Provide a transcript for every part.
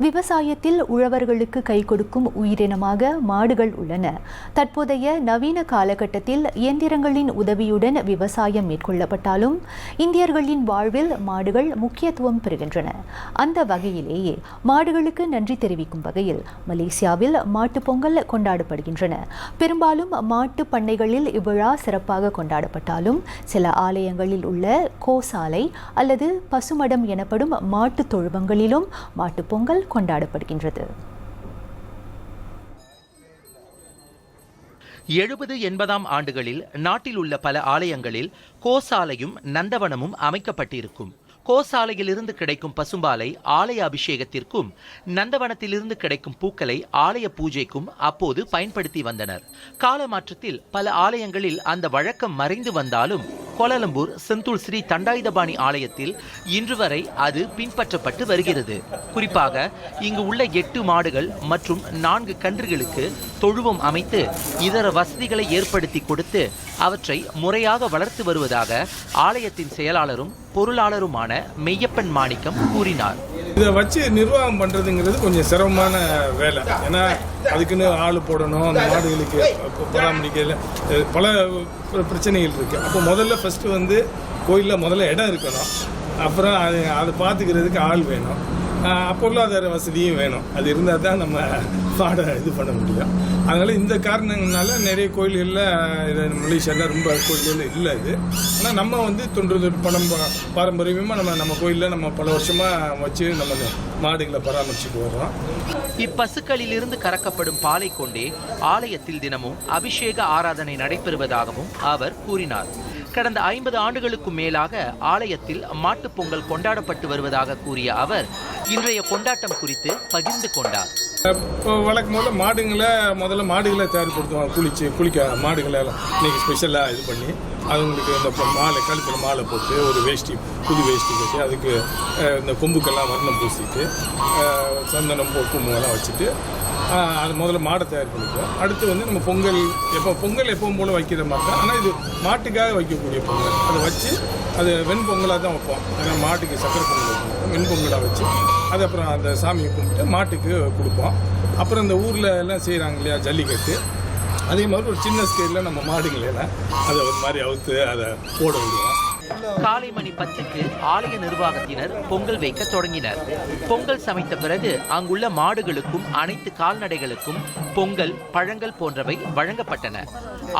விவசாயத்தில் உழவர்களுக்கு கை கொடுக்கும் உயிரினமாக மாடுகள் உள்ளன. தற்போதைய நவீன காலகட்டத்தில் இயந்திரங்களின் உதவியுடன் விவசாயம் மேற்கொள்ளப்பட்டாலும் இந்தியர்களின் வாழ்வில் மாடுகள் முக்கியத்துவம் பெறுகின்றன. அந்த வகையிலேயே மாடுகளுக்கு நன்றி தெரிவிக்கும் வகையில் மலேசியாவில் மாட்டுப் பொங்கல் கொண்டாடப்படுகின்றன. பெரும்பாலும் மாட்டு பண்ணைகளில் இவ்விழா சிறப்பாக கொண்டாடப்பட்டாலும் சில ஆலயங்களில் உள்ள கோசாலை அல்லது பசுமடம் எனப்படும் மாட்டுத் தொழுவங்களிலும் மாட்டுப் பொங்கல் கொண்டாடப்படுகின்றது. எழுபது எண்பதாம் ஆண்டுகளில் நாட்டில் உள்ள பல ஆலயங்களில் கோசாலையும் நந்தவனமும் அமைக்கப்பட்டிருக்கும். கோசாலையிலிருந்து கிடைக்கும் பசும்பாலை ஆலய அபிஷேகத்திற்கும் நந்தவனத்திலிருந்து கிடைக்கும் பூக்களை ஆலய பூஜைக்கும் அப்போது பயன்படுத்தி வந்தனர். கால மாற்றத்தில் பல ஆலயங்களில் அந்த வழக்கம் மறைந்து வந்தாலும் கோலாலம்பூர் செந்தூல் ஸ்ரீ தண்டாயுதபாணி ஆலயத்தில் இன்று வரை அது பின்பற்றப்பட்டு வருகிறது. குறிப்பாக இங்கு உள்ள எட்டு மாடுகள் மற்றும் நான்கு கன்றுகளுக்கு தொழுவம் அமைத்து இதர வசதிகளை ஏற்படுத்தி கொடுத்து அவற்றை முறையாக வளர்த்து வருவதாக ஆலயத்தின் செயலாளரும் பொருளாளருமான மெய்யப்பன் மாணிக்கம் கூறினார். இதை வச்சு நிர்வாகம் பண்றதுங்கிறது கொஞ்சம் சிரமமான வேலை. ஏன்னா அதுக்குன்னு ஆள் போடணும் அந்த மாடுகளுக்கு பராமரிக்க பராமரிக்கல பல பிரச்சனைகள் இருக்கு. அப்போ முதல்ல ஃபர்ஸ்ட் வந்து கோயிலில் முதல்ல இடம் இருக்கணும். அப்புறம் அது அதை பார்த்துக்கிறதுக்கு ஆள் வேணும். பொருளாதார வசதியும் வேணும். அது இருந்தால் தான் நம்ம பாட இது பண்ண முடியும். அதனால் இந்த காரணங்கள்னால நிறைய கோயில்களில் மலேசியாவில் ரொம்ப கோயில்கள் இல்லை இது. ஆனால் நம்ம வந்து தொன்று தொட்டு பணம் பாரம்பரியமாக நம்ம நம்ம கோயிலில் நம்ம பல வருஷமாக வச்சு நம்ம மாடுகளை பராமரிச்சுட்டு வர்றோம். இப்பசுக்களிலிருந்து கறக்கப்படும் பாலை கொண்டே ஆலயத்தில் தினமும் அபிஷேக ஆராதனை நடைபெறுவதாகவும் அவர் கூறினார். கடந்த ஐம்பது ஆண்டுகளுக்கும் மேலாக ஆலயத்தில் மாட்டுப் பொங்கல் கொண்டாடப்பட்டு வருவதாக கூறிய அவர் இன்றைய கொண்டாட்டம் குறித்து பகிர்ந்து கொண்டார். இப்போ வழக்கம் போல மாடுங்களை முதல்ல மாடுகளை தயார்படுத்துவாங்க. குளிச்சு குளிக்க மாடுகளை இன்னைக்கு ஸ்பெஷலாக இது பண்ணி அதுங்களுக்கு இந்த மாலை கழுத்தில் மாலை போட்டு ஒரு வேஷ்டி புது வேஷ்டி கட்டி அதுக்கு இந்த கொம்புக்கெல்லாம் வர்ணம் பூசிட்டு சந்தனம் போ- வச்சுட்டு அது முதல்ல மாடை தயார் பண்ணிக்குவோம். அடுத்து வந்து நம்ம பொங்கல் எப்போ பொங்கல் எப்பவும் போல வைக்கிற மாதிரி தான். ஆனால் இது மாட்டுக்காக வைக்கக்கூடிய பொங்கல். அதை வச்சு அது வெண்பொங்கலாக தான் வைப்போம். ஏன்னா மாட்டுக்கு சக்கரை பொங்கல் வைப்போம் வெண்பொங்கலாக வச்சு அது அப்புறம் அந்த சாமியை கும்பிட்டு மாட்டுக்கு கொடுப்போம். அப்புறம் இந்த ஊரில் எல்லாம் செய்கிறாங்க இல்லையா ஜல்லிக்கட்டு. அதே மாதிரி ஒரு சின்ன ஸ்கேலில் நம்ம மாடுங்களெல்லாம் அதை ஒரு மாதிரி அவுத்து அதை போட விடுவோம். காலை மணி பத்துக்கு ஆலய நிர்வாகத்தினர் பொங்கல் வைக்க தொடங்கினர். பொங்கல் சமைத்த பிறகு அங்குள்ள மாடுகளுக்கும் அனைத்து கால்நடைகளுக்கும் பொங்கல் பழங்கள் போன்றவை வழங்கப்பட்டன.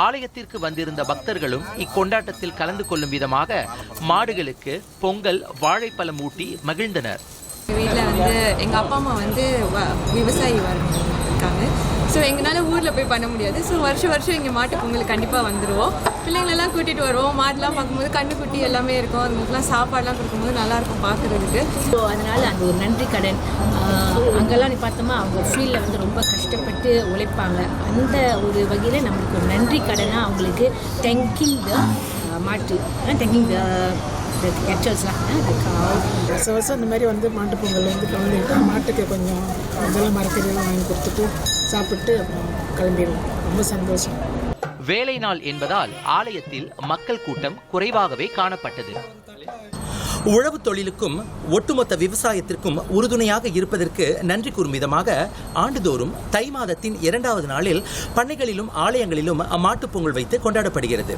ஆலயத்திற்கு வந்திருந்த பக்தர்களும் இக்கொண்டாட்டத்தில் கலந்து கொள்ளும் விதமாக மாடுகளுக்கு பொங்கல் வாழைப்பழம் ஊட்டி மகிழ்ந்தனர். வீட்டில் வந்து எங்கள் அப்பா அம்மா வந்து விவசாயி இருக்காங்க. ஸோ எங்களால் ஊரில் போய் பண்ண முடியாது. ஸோ வருஷம் வருஷம் இங்கே மாட்டு பொங்கல் கண்டிப்பாக வந்துடுவோம் பிள்ளைங்களெல்லாம் கூட்டிகிட்டு வருவோம். மாடுலாம் பார்க்கும்போது கண்ணுக்குட்டி எல்லாமே இருக்கும். அதுங்களுக்குலாம் சாப்பாடெலாம் கொடுக்கும்போது நல்லாயிருக்கும் பார்க்குறதுக்கு. ஸோ அதனால் அந்த ஒரு நன்றி கடன் அங்கெல்லாம் நீ பார்த்தோமா அவங்க ஃபீல்டில் வந்து ரொம்ப கஷ்டப்பட்டு உழைப்பாங்க. அந்த ஒரு வகையில் நம்மளுக்கு ஒரு நன்றி கடனாக அவங்களுக்கு தேங்கிங் த மாட்டு தேங்கிங் த த கெச்சல்ஸ்லாம் வருஷம் வருஷம் இந்த மாதிரி வந்து மாட்டுப் பொங்கல் வந்து கலந்துக்கிட்டு மாட்டுக்கு கொஞ்சம் இதெல்லாம் மரக்கறியெல்லாம் வாங்கி கொடுத்துட்டு சாப்பிட்டு அப்புறம் கிளம்பிடுவோம். ரொம்ப சந்தோஷம். வேலை நாள் என்பதால் ஆலயத்தில் மக்கள் கூட்டம் குறைவாகவே காணப்பட்டது. உழவு தொழிலுக்கும் ஒட்டுமொத்த விவசாயத்திற்கும் உறுதுணையாக இருப்பதற்கு நன்றி கூறும் விதமாக ஆண்டுதோறும் தை மாதத்தின் இரண்டாவது நாளில் பண்ணைகளிலும் ஆலயங்களிலும் மாட்டுப் பொங்கல் வைத்து கொண்டாடப்படுகிறது.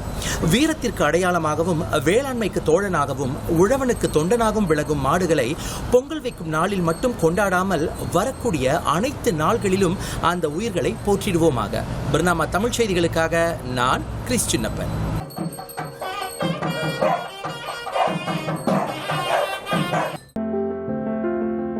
வீரத்திற்கு அடையாளமாகவும் வேளாண்மைக்கு தோழனாகவும் உழவனுக்கு தொண்டனாகவும் விலகும் மாடுகளை பொங்கல் வைக்கும் நாளில் மட்டும் கொண்டாடாமல் வரக்கூடிய அனைத்து நாள்களிலும் அந்த உயிர்களை போற்றிடுவோமாக. பிரணாமா தமிழ் செய்திகளுக்காக நான் கிறிஸ் சின்னப்பன்.